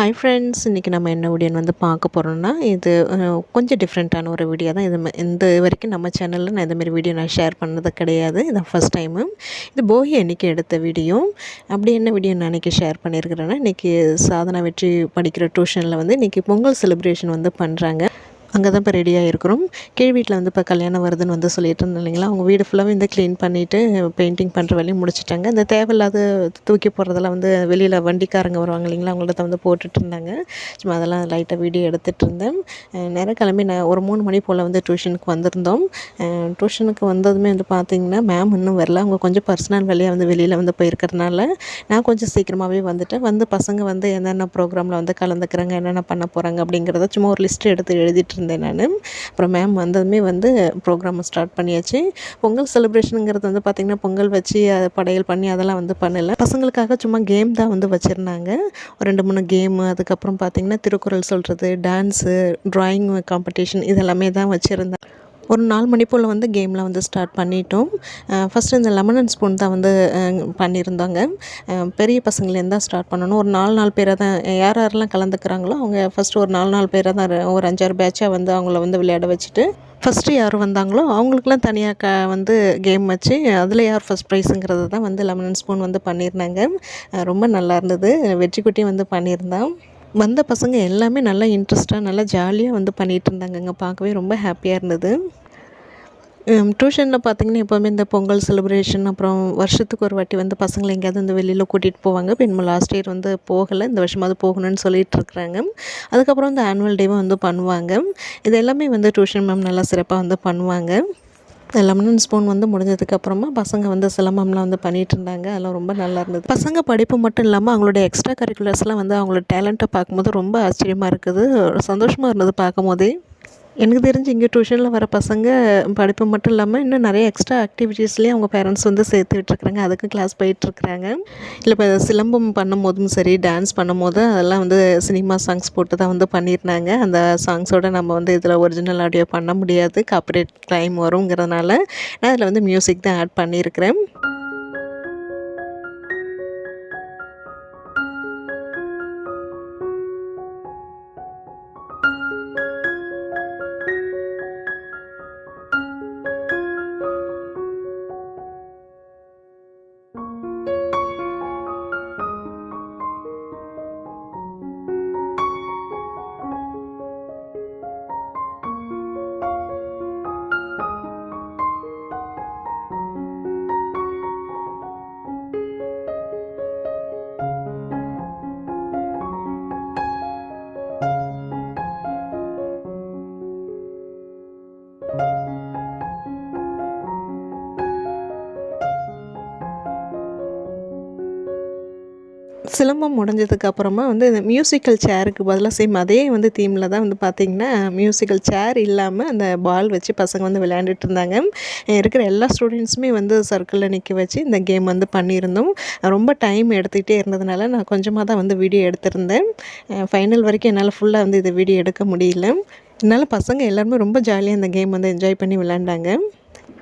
Hi friends இன்றைக்கி நம்ம என்ன வீடியோன்னு வந்து பார்க்க போகிறோம்னா இது கொஞ்சம் டிஃப்ரெண்ட்டான ஒரு வீடியோ தான். இது இந்த வரைக்கும் நம்ம சேனலில் நான் இதுமாரி வீடியோ நான் ஷேர் பண்ணது கிடையாது. இதான் ஃபஸ்ட் டைமு இது போகி அன்றைக்கி எடுத்த வீடியோ அப்படி என்ன வீடியோ நான் அன்றைக்கி ஷேர் பண்ணியிருக்கிறேன்னா இன்றைக்கி சாதனா வெற்றி படிக்கிற டியூஷனில் வந்து இன்றைக்கி பொங்கல் செலிப்ரேஷன் வந்து பண்ணுறாங்க அங்கே தான் இப்போ ரெடியாக இருக்கிறோம் கீழ் வீட்டில் வந்து இப்போ கல்யாணம் வருதுன்னு வந்து சொல்லிட்டு இருந்தேன் இல்லைங்களா? அவங்க வீடு ஃபுல்லாகவே இந்த க்ளீன் பண்ணிவிட்டு பெயிண்டிங் பண்ணுற வேலையும் முடிச்சிட்டாங்க. இந்த தேவையில்லாத தூக்கி போடுறதெல்லாம் வந்து வெளியில் வண்டிக்காரங்க வருவாங்க இல்லைங்களா? அவங்கள்ட்ட வந்து போட்டுட்டு இருந்தாங்க. சும்மா அதெல்லாம் லைட்டாக வீடியோ எடுத்துகிட்டு இருந்தேன். அஹ் கிளம்பி நான் ஒரு மூணு மணி போல் வந்து டியூஷனுக்கு வந்திருந்தோம். டியூஷனுக்கு வந்ததுமே வந்து பார்த்திங்கன்னா மேம் இன்னும் வரல. அவங்க கொஞ்சம் பர்சனல் வேலையாக வந்து வெளியில் வந்து போயிருக்கிறதுனால நான் கொஞ்சம் சீக்கிரமாகவே வந்துட்டேன். வந்து பசங்க வந்து என்னென்ன ப்ரோக்ராமில் வந்து கலந்துக்கிறாங்க என்னென்ன பண்ண போகிறாங்க அப்படிங்கிறத சும்மா ஒரு லிஸ்ட் எடுத்து எழுதிட்டு இருந்தேன் நான். அப்புறம் மேம் வந்ததுமே வந்து ப்ரோக்ராம் ஸ்டார்ட் பண்ணியாச்சு. பொங்கல் செலிப்ரேஷனுங்கிறது வந்து பார்த்திங்கன்னா பொங்கல் வச்சு அதை படையல் பண்ணி அதெல்லாம் வந்து பண்ணலை. பசங்களுக்காக சும்மா கேம் தான் வந்து வச்சுருந்தாங்க. ஒரு ரெண்டு மூணு கேமு அதுக்கப்புறம் பார்த்திங்கன்னா திருக்குறள் சொல்கிறது டான்ஸு ட்ராயிங் காம்படிஷன் இதெல்லாமே தான் வச்சுருந்தேன். ஒரு நாலு மணி போல் வந்து கேம்லாம் வந்து ஸ்டார்ட் பண்ணிட்டோம். ஃபஸ்ட்டு இந்த லெமன் அண்ட் ஸ்பூன் தான் வந்து பண்ணியிருந்தாங்க. பெரிய பசங்கள்லேருந்து தான் ஸ்டார்ட் பண்ணணும். ஒரு நாலு நாலு பேராக தான் யார் யாரெல்லாம் கலந்துக்கிறாங்களோ அவங்க ஃபஸ்ட்டு ஒரு நாலு நாலு பேராக தான் ஒரு அஞ்சாறு பேட்சாக வந்து அவங்கள வந்து விளையாட வச்சுட்டு ஃபஸ்ட்டு யார் வந்தாங்களோ அவங்களுக்குலாம் தனியாக க வந்து கேம் வச்சு அதில் யார் ஃபஸ்ட் ப்ரைஸுங்கிறது தான் வந்து லெமன் அண்ட் ஸ்பூன் வந்து பண்ணியிருந்தாங்க. ரொம்ப நல்லா இருந்தது. வெற்றி குட்டி வந்து பண்ணியிருந்தான். வந்த பசங்க எல்லாமே நல்லா இன்ட்ரெஸ்ட்டாக நல்லா ஜாலியாக வந்து பண்ணிகிட்டு இருந்தாங்கங்க. பார்க்கவே ரொம்ப ஹாப்பியாக இருந்தது. டியூஷனில் பார்த்திங்கன்னா எப்போவுமே இந்த பொங்கல் செலிப்ரேஷன் அப்புறம் வருஷத்துக்கு ஒரு வாட்டி வந்து பசங்களை எங்கேயாவது வந்து வெளியில் கூட்டிகிட்டு போவாங்க. இப்போ இன்னும் லாஸ்ட் இயர் வந்து போகலை. இந்த வருஷமாவது போகணும்னு சொல்லிட்டு இருக்கிறாங்க. அதுக்கப்புறம் இந்த ஆனுவல் டேவும் வந்து பண்ணுவாங்க. இது எல்லாமே வந்து டியூஷன் மேம் நல்லா சிறப்பாக வந்து பண்ணுவாங்க. லெமன் ஸ்பூன் வந்து முடிஞ்சதுக்கப்புறமா பசங்க வந்து சிலம்பம்லாம் வந்து பண்ணிகிட்டு இருந்தாங்க. அதெல்லாம் ரொம்ப நல்லா இருந்தது. பசங்க படிப்பு மட்டும் இல்லாமல் அவங்களோட எக்ஸ்ட்ரா கரிக்குலர்ஸ்லாம் வந்து அவங்களோட டேலண்ட்டை பார்க்கும்போது ரொம்ப ஆச்சரியமாக இருக்குது. சந்தோஷமாக இருந்தது பார்க்கும்போதே. எனக்கு தெரிஞ்சு இங்கே டியூஷனில் வர பசங்க படிப்பு மட்டும் இல்லாமல் இன்னும் நிறைய எக்ஸ்ட்ரா ஆக்டிவிட்டீஸ்லேயும் அவங்க பேரண்ட்ஸ் வந்து சேர்த்து விட்டுருக்குறாங்க அதுக்கு கிளாஸ் போயிட்டுருக்குறாங்க இல்லை இப்போ சிலம்பம் பண்ணும் போதும் சரி டான்ஸ் பண்ணும் போது அதெல்லாம் வந்து சினிமா சாங்ஸ் போட்டு தான் வந்து பண்ணியிருந்தாங்க. அந்த சாங்ஸோட நம்ம வந்து இதில் ஒரிஜினல் ஆடியோ பண்ண முடியாது. காப்பரேட் டைம் வருங்கிறதுனால நான் அதில் வந்து மியூசிக் தான் ஆட் பண்ணியிருக்கிறேன். Thank you. சிலம்பம் முடிஞ்சதுக்கு அப்புறமா வந்து இந்த மியூசிக்கல் சேருக்கு பதிலாக சேம் அதே வந்து தீமில் தான் வந்து பார்த்திங்கன்னா மியூசிக்கல் சேர் இல்லாமல் அந்த பால் வச்சு பசங்க வந்து விளையாண்டுட்டு இருந்தாங்க. இருக்கிற எல்லா ஸ்டூடெண்ட்ஸுமே வந்து சர்க்கிளில் நிற்க வச்சு இந்த கேம் வந்து பண்ணியிருந்தோம். ரொம்ப டைம் எடுத்துக்கிட்டே இருந்ததுனால நான் கொஞ்சமாக தான் வந்து வீடியோ எடுத்திருந்தேன். ஃபைனல் வரைக்கும் என்னால் ஃபுல்லாக வந்து இதை வீடியோ எடுக்க முடியல. என்னால் பசங்க எல்லாருமே ரொம்ப ஜாலியாக இந்த கேம் வந்து என்ஜாய் பண்ணி விளையாண்டாங்க.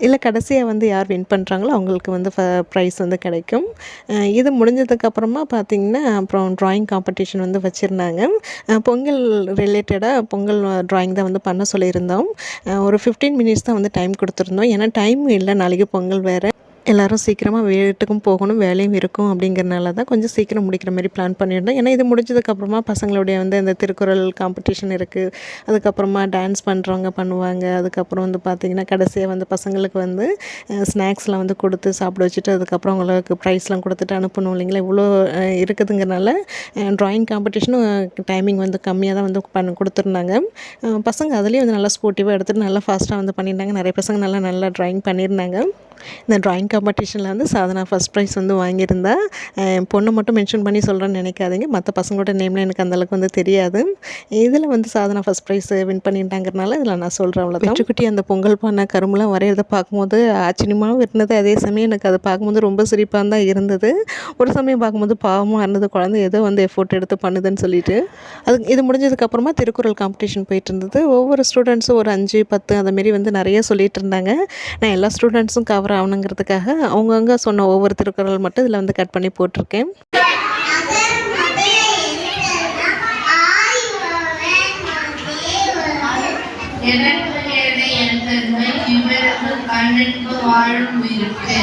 இல்லை கடைசியாக வந்து யார் வின் பண்ணுறாங்களோ அவங்களுக்கு வந்து ப்ரைஸ் வந்து கிடைக்கும். இது முடிஞ்சதுக்கப்புறமா பார்த்திங்கன்னா அப்புறம் ட்ராயிங் காம்படிஷன் வந்து வச்சுருந்தாங்க. பொங்கல் ரிலேட்டடாக பொங்கல் ட்ராயிங் தான் வந்து பண்ண சொல்லியிருந்தோம். ஒரு ஃபிஃப்டீன் மினிட்ஸ் தான் வந்து டைம் கொடுத்துருந்தோம். ஏன்னா டைம் இல்லை நாளைக்கு பொங்கல் வேறு. எல்லாரும் சீக்கிரமாக வீட்டுக்கும் போகணும் வேலையும் இருக்கும் அப்படிங்கிறனால தான் கொஞ்சம் சீக்கிரம் முடிக்கிற மாதிரி பிளான் பண்ணியிருந்தோம். ஏன்னா இது முடிஞ்சதுக்கப்புறமா பசங்களுடைய வந்து இந்த திருக்குறள் காம்படிஷன் இருக்குது அதுக்கப்புறமா டான்ஸ் பண்ணுறவங்க பண்ணுவாங்க. அதுக்கப்புறம் வந்து பார்த்திங்கன்னா கடைசியாக வந்து பசங்களுக்கு வந்து ஸ்நாக்ஸ்லாம் வந்து கொடுத்து சாப்பிட வச்சுட்டு அதுக்கப்புறம் அவங்களுக்கு ப்ரைஸ்லாம் கொடுத்துட்டு அனுப்பணும் இல்லைங்களா? இவ்வளோ இருக்குதுங்கிறனால ட்ராயிங் காம்படிஷனும் டைமிங் வந்து கம்மியாக தான் வந்து பண்ண கொடுத்துருந்தாங்க. பசங்க அதுலேயும் வந்து நல்லா ஸ்போர்ட்டிவாக எடுத்துகிட்டு நல்லா ஃபாஸ்ட்டாக வந்து பண்ணியிருந்தாங்க. நிறைய பசங்க நல்லா நல்லா ட்ராயிங் பண்ணியிருந்தாங்க. இந்த ட்ராயிங் காம்படிஷனில் வந்து சாதனா ஃபஸ்ட் ப்ரைஸ் வந்து வாங்கியிருந்தா. என் பொண்ணை மட்டும் மென்ஷன் பண்ணி சொல்கிறேன்னு நினைக்காதீங்க. மற்ற பசங்களோட நேம்லாம் எனக்கு அந்தளவுக்கு வந்து தெரியாது. இதில் வந்து சாதனா ஃபஸ்ட் ப்ரைஸ் வின் பண்ணிட்டாங்கிறனால இதில் நான் சொல்கிறேன் அவ்வளோ வெற்றிக்குட்டி அந்த பொங்கல் பானை கரும்புலாம் வரைகிறத பார்க்கும்போது ஆச்சரியமாகவும் இருந்தது அதே சமயம் எனக்கு அதை பார்க்கும்போது ரொம்ப சிரிப்பாக தான் இருந்தது. ஒரு சமயம் பார்க்கும்போது பாவமாக இருந்தது. குழந்தை ஏதோ வந்து எஃபோர்ட் எடுத்து பண்ணுதுன்னு சொல்லிட்டு. அது இது முடிஞ்சதுக்கப்புறமா திருக்குறள் காம்படிஷன் போயிட்டு இருந்தது. ஒவ்வொரு ஸ்டூடெண்ட்ஸும் ஒரு அஞ்சு பத்து அந்தமாரி வந்து நிறைய சொல்லிட்டு இருந்தாங்க. நான் எல்லா ஸ்டூடெண்ட்ஸும் கவர் கவர் ஆகணுங்கிறதுக்காக அவங்கவுங்க சொன்ன ஒவ்வொரு திருக்குறள் மட்டும் இதில் வந்து கட் பண்ணி போட்டிருக்கேன். வாழும் இருக்கு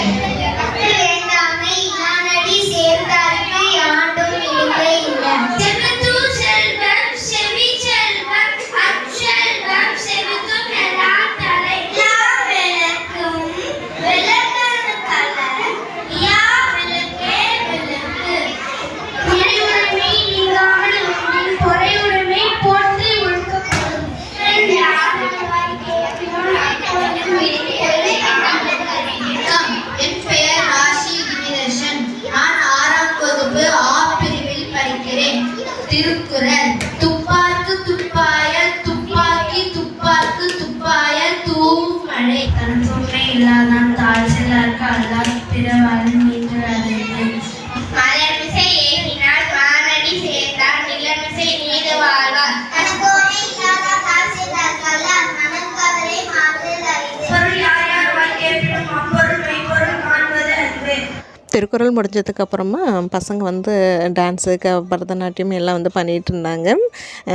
திருக்குறள் முடிஞ்சதுக்கு அப்புறமா பசங்க வந்து டான்ஸு க பரதநாட்டியம் எல்லாம் வந்து பண்ணிகிட்டு இருந்தாங்க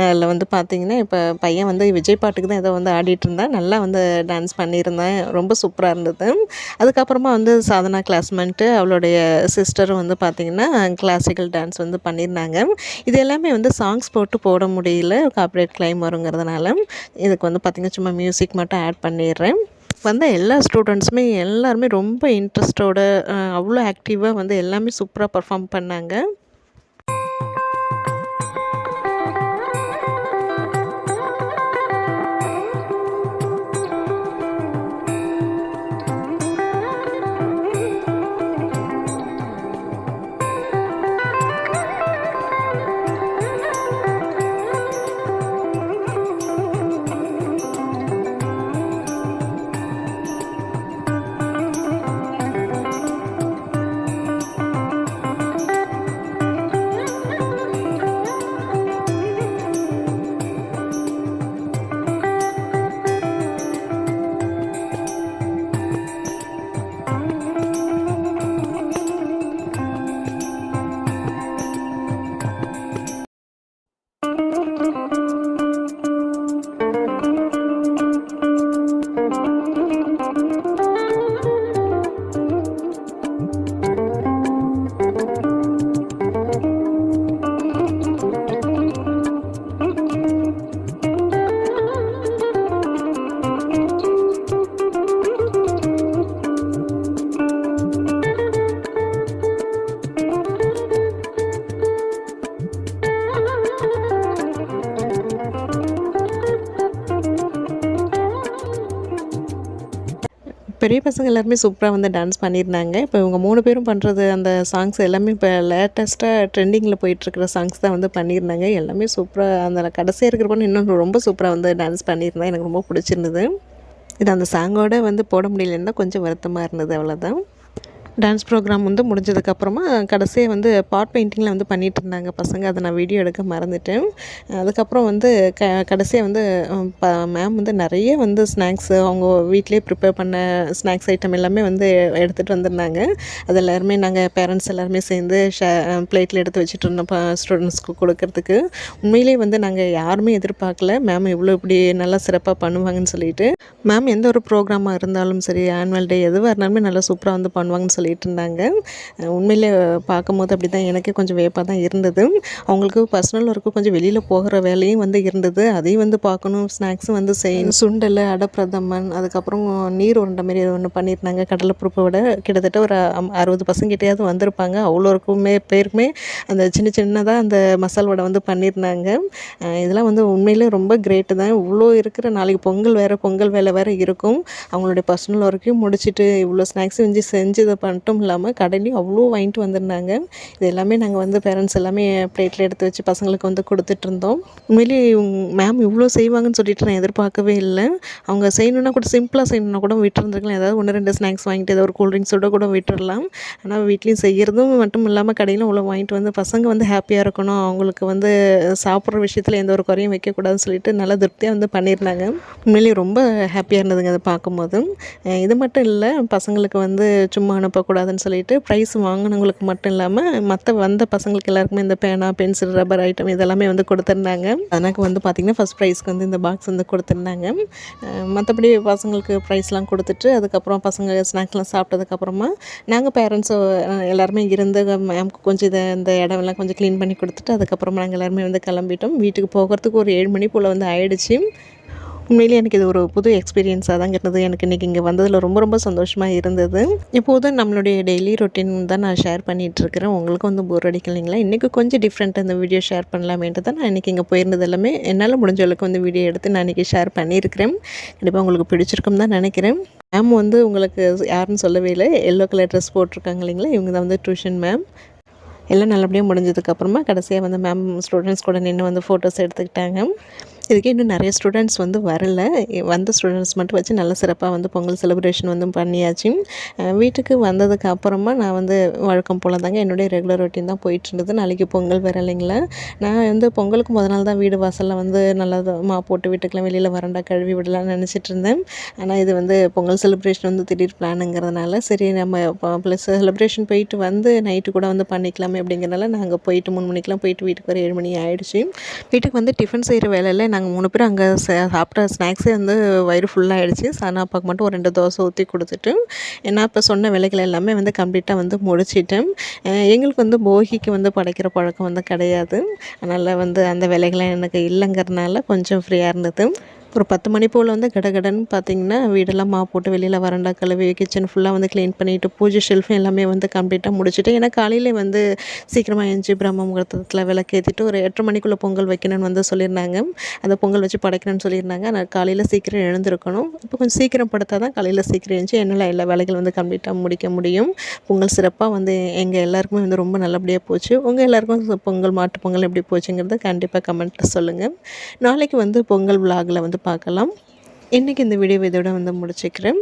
அதில் வந்து பார்த்திங்கன்னா இப்போ பையன் வந்து விஜய் பாட்டுக்கு தான் ஏதோ வந்து ஆடிட்டு இருந்தான் நல்லா வந்து டான்ஸ் பண்ணியிருந்தேன். ரொம்ப சூப்பராக இருந்தது. அதுக்கப்புறமா வந்து சாதனா கிளாஸ்மெண்ட்டு அவளுடைய சிஸ்டரும் வந்து பார்த்திங்கன்னா கிளாசிக்கல் டான்ஸ் வந்து பண்ணியிருந்தாங்க. இது எல்லாமே வந்து சாங்ஸ் போட்டு போட முடியல காப்பரேட் கிளைம் வருங்கிறதுனால. இதுக்கு வந்து பார்த்திங்கன்னா சும்மா மியூசிக் மட்டும் ஆட் பண்ணிடுறேன். வந்த எல்லா ஸ்டூடெண்ட்ஸுமே எல்லாருமே ரொம்ப இன்ட்ரெஸ்டோட அவ்வளோ ஆக்டிவாக வந்து எல்லாமே சூப்பராக பர்ஃபார்ம் பண்ணாங்க. பெரிய பசங்க எல்லாருமே சூப்பராக வந்து டான்ஸ் பண்ணியிருந்தாங்க. இப்போ இவங்க மூணு பேரும் பண்ணுறது அந்த சாங்ஸ் எல்லாமே இப்போ லேட்டஸ்ட்டாக ட்ரெண்டிங்கில் போயிட்டுருக்கிற சாங்ஸ் தான் வந்து பண்ணியிருந்தாங்க. எல்லாமே சூப்பராக அந்த கடைசியாக இருக்கிற பொண்ணு இன்னும் ரொம்ப சூப்பராக வந்து டான்ஸ் பண்ணியிருந்தேன் எனக்கு ரொம்ப பிடிச்சிருந்தது. இது அந்த சாங்கோட வந்து போட முடியலன்னா தான் கொஞ்சம் வருத்தமாக இருந்தது. அவ்வளோதான் டான்ஸ் ப்ரோக்ராம் வந்து முடிஞ்சதுக்கப்புறமா கடைசியாக வந்து பாட் பெயிண்டிங்கில் வந்து பண்ணிகிட்டு இருந்தாங்க பசங்க. அதை நான் வீடியோ எடுக்க மறந்துட்டேன். அதுக்கப்புறம் வந்து க கடைசியாக வந்து ப மேம் வந்து நிறைய வந்து ஸ்நாக்ஸு அவங்க வீட்லேயே ப்ரிப்பேர் பண்ண ஸ்நாக்ஸ் ஐட்டம் எல்லாமே வந்து எடுத்துகிட்டு வந்திருந்தாங்க. அது எல்லாருமே நாங்கள் பேரண்ட்ஸ் எல்லாருமே சேர்ந்து ஷே பிளேட்டில் எடுத்து வச்சுட்டு இருந்தோம் ஸ்டூடெண்ட்ஸ்க்கு கொடுக்கறதுக்கு. உண்மையிலே வந்து நாங்கள் யாருமே எதிர்பார்க்கல. மேம் இவ்வளோ இப்படி நல்லா சிறப்பாக பண்ணுவாங்கன்னு சொல்லிட்டு. மேம் எந்த ஒரு ப்ரோக்ராமாக இருந்தாலும் சரி ஆனுவல் டே எதுவாக இருந்தாலுமே நல்லா சூப்பராக வந்து பண்ணுவாங்கன்னு சொல்லிட்டு இருந்தாங்க உண்மையில் பார்க்கும்போது அப்படி தான் எனக்கே கொஞ்சம் வேப்பாக தான் இருந்தது. அவங்களுக்கு பர்சனல் ஒர்க்கு கொஞ்சம் வெளியில் போகிற வேலையும் வந்து இருந்தது. அதையும் வந்து பார்க்கணும் ஸ்நாக்ஸும் வந்து செய்யணும். சுண்டல் அடப்பிரதமன் அதுக்கப்புறம் நீர் உருண்டை மாரி ஒன்று பண்ணியிருந்தாங்க. கடலை விட கிட்டத்தட்ட ஒரு அம்- அறுபது பசங்கிட்டையாவது வந்திருப்பாங்க. அவ்வளோருக்குமே பேருக்குமே அந்த சின்ன சின்னதாக அந்த மசால் வடை வந்து பண்ணியிருந்தாங்க. இதெல்லாம் வந்து உண்மையிலே ரொம்ப கிரேட்டு தான். இவ்வளோ இருக்கிற நாளைக்கு பொங்கல் வேறு பொங்கல் வேலை வேறு இருக்கும். அவங்களுடைய பர்சனல் ஒர்க்கையும் முடிச்சுட்டு இவ்வளோ ஸ்நாக்ஸ் செஞ்சு செஞ்சது மட்டும் இல்லாமல் கடையிலையும் அவ்வளோ வாங்கிட்டு வந்திருந்தாங்க. இது எல்லாமே நாங்கள் வந்து பேரண்ட்ஸ் எல்லாமே பிளேட்டில் எடுத்து வச்சு பசங்களுக்கு வந்து கொடுத்துட்ருந்தோம் உண்மையிலே மேம் இவ்வளோ செய்வாங்கன்னு சொல்லிட்டு நான் எதிர்பார்க்கவே இல்லை. அவங்க செய்யணுன்னா கூட சிம்பிளாக செய்யணுன்னா கூட விட்டுருந்துருக்கலாம். ஏதாவது ஒன்று ரெண்டு ஸ்நாக்ஸ் வாங்கிட்டு ஏதாவது ஒரு கூல்ட்ரிங்ஸோட கூட விட்டுடலாம் ஆனால் வீட்லேயும் செய்கிறதும் மட்டும் இல்லாமல் கடையிலும் அவ்வளோ வாங்கிட்டு வந்து பசங்க வந்து ஹாப்பியாக இருக்கணும். அவங்களுக்கு வந்து சாப்பிட்ற விஷயத்தில் எந்த ஒரு குறையும் வைக்கக்கூடாதுன்னு சொல்லிட்டு நல்லா திருப்தியாக வந்து பண்ணியிருந்தாங்க. உண்மையிலேயே ரொம்ப ஹாப்பியாக இருந்ததுங்க அதை பார்க்கும்போது. இது மட்டும் இல்லை பசங்களுக்கு வந்து சும்மா அனுப்ப போகக்கூடாதுன்னு சொல்லிட்டு ப்ரைஸ் வாங்கினவங்களுக்கு மட்டும் இல்லாமல் மற்ற வந்த பசங்களுக்கு எல்லாருக்குமே இந்த பேனா பென்சில் ரப்பர் ஐட்டம் இதெல்லாமே வந்து கொடுத்துருந்தாங்க. எனக்கு வந்து பார்த்திங்கன்னா ஃபஸ்ட் ப்ரைஸ்க்கு வந்து இந்த பாக்ஸ் வந்து கொடுத்துருந்தாங்க. மற்றபடி பசங்களுக்கு ப்ரைஸ்லாம் கொடுத்துட்டு அதுக்கப்புறம் பசங்க ஸ்நாக்ஸ்லாம் சாப்பிட்டதுக்கப்புறமா நாங்கள் பேரண்ட்ஸோ எல்லாருமே இருந்து மேம்க்கு கொஞ்சம் இதை இந்த இடமெல்லாம் கொஞ்சம் க்ளீன் பண்ணி கொடுத்துட்டு அதுக்கப்புறமா நாங்கள் எல்லாருமே வந்து கிளம்பிட்டோம். வீட்டுக்கு போகிறதுக்கு ஒரு ஏழு மணி போல் வந்து ஆயிடுச்சு. உண்மையிலேயே எனக்கு இது ஒரு புது எக்ஸ்பீரியன்ஸாக தான் இருந்தது. எனக்கு இன்றைக்கி இங்கே வந்ததில் ரொம்ப ரொம்ப சந்தோஷமாக இருந்தது. இப்போதும் நம்மளுடைய டெய்லி ரொட்டீன் தான் நான் ஷேர் பண்ணிகிட்ருக்கிறேன் உங்களுக்கு வந்து போர் அடிக்கலைங்களா இன்றைக்கி கொஞ்சம் டிஃப்ரெண்ட்டாக இந்த வீடியோ ஷேர் பண்ணலாமேன்ட்டு தான் நான் இன்றைக்கி இங்கே போயிருந்தது எல்லாமே. என்னால் முடிஞ்ச அளவுக்கு வந்து வீடியோ எடுத்து நான் இன்றைக்கி ஷேர் பண்ணியிருக்கிறேன். கண்டிப்பாக உங்களுக்கு பிடிச்சிருக்கும் தான் நினைக்கிறேன். மேம் வந்து உங்களுக்கு யாருன்னு சொல்லவே இல்லை. எல்லோ கலர் ட்ரெஸ் போட்டிருக்காங்க இல்லைங்களா? இவங்க தான் வந்து டியூஷன் மேம் எல்லாம் நல்லபடியாக முடிஞ்சதுக்கப்புறமா கடைசியாக வந்து மேம் ஸ்டூடெண்ட்ஸ் கூட நின்று வந்து ஃபோட்டோஸ் எடுத்துக்கிட்டாங்க. இதுக்கு இன்னும் நிறைய ஸ்டூடெண்ட்ஸ் வந்து வரல. வந்த ஸ்டூடெண்ட்ஸ் மட்டும் வச்சு நல்ல சிறப்பாக வந்து பொங்கல் செலிப்ரேஷன் வந்து பண்ணியாச்சு. வீட்டுக்கு வந்ததுக்கு அப்புறமா நான் வந்து வழக்கம் போல் தாங்க என்னுடைய ரெகுலர் ரொட்டீன் தான் போயிட்டு இருந்தது. நாளைக்கு பொங்கல் வர இல்லைங்களா? நான் வந்து பொங்கலுக்கு முத நாள் தான் வீடு வாசலில் வந்து நல்லா மா போட்டு வீட்டுக்கெலாம் வெளியில் வரண்டா கழுவி விடலாம்னு நினச்சிட்டு இருந்தேன். ஆனால் இது வந்து பொங்கல் செலிப்ரேஷன் வந்து திடீர் பிளானுங்கிறதுனால சரி நம்ம ப்ளஸ் செலிப்ரேஷன் போயிட்டு வந்து நைட்டு கூட வந்து பண்ணிக்கலாமே அப்படிங்கிறனால நாங்கள் போயிட்டு மூணு மணிக்கெலாம் போயிட்டு வீட்டுக்கு வர ஏழு மணி ஆகிடுச்சு வீட்டுக்கு வந்து டிஃபன் செய்கிற வேலையில் நாங்கள் மூணு பேரும் அங்கே சாப்பிட்ட ஸ்நாக்ஸே வந்து வயிறு ஃபுல்லாகிடுச்சு சானா அப்பாவுக்கு மட்டும் ஒரு ரெண்டு தோசை ஊற்றி கொடுத்துட்டு ஏன்னா இப்போ சொன்ன விலைகள் எல்லாமே வந்து கம்ப்ளீட்டாக வந்து முடிச்சிட்டேன். எங்களுக்கு வந்து போகிக்கு வந்து படைக்கிற பழக்கம் வந்து கிடையாது. அதனால் வந்து அந்த வேலைகள்லாம் எனக்கு இல்லைங்கிறதுனால கொஞ்சம் ஃப்ரீயாக இருந்தது. ஒரு பத்து மணி போல் வந்து கடகடன்னு பார்த்தீங்கன்னா வீடெல்லாம் மா போட்டு வெளியில் வரண்டா கழுவி கிச்சன் ஃபுல்லாக வந்து க்ளீன் பண்ணிவிட்டு பூஜை ஷெல்ஃபும் எல்லாமே வந்து கம்ப்ளீட்டாக முடிச்சுட்டு ஏன்னா காலையில் வந்து சீக்கிரமாக எழுஞ்சி பிரம்ம முகூர்த்தத்தில் விளக்கேற்றிட்டு ஒரு எட்டரை மணிக்குள்ளே பொங்கல் வைக்கணும்னு வந்து சொல்லியிருந்தாங்க. அந்த பொங்கல் வச்சு படைக்கணும்னு சொல்லியிருந்தாங்க. நான் காலையில் சீக்கிரம் எழுந்திருக்கணும். இப்போ கொஞ்சம் சீக்கிரம் படுத்தா தான் காலையில் சீக்கிரம் எழுந்துச்சி என்னால் எல்லா வேலைகள் வந்து கம்ப்ளீட்டாக முடிக்க முடியும். பொங்கல் சிறப்பாக வந்து எங்கள் எல்லாருக்குமே வந்து ரொம்ப நல்லபடியாக போச்சு. உங்கள் எல்லாருக்கும் பொங்கல் மாட்டு பொங்கல் எப்படி போச்சுங்கிறத கண்டிப்பாக கமெண்ட்டில் சொல்லுங்கள் நாளைக்கு வந்து பொங்கல் விலாகில் வந்து பார்க்கலாம். இன்றைக்கி இந்த வீடியோ இதோட வந்து முடிச்சுக்கிறேன்.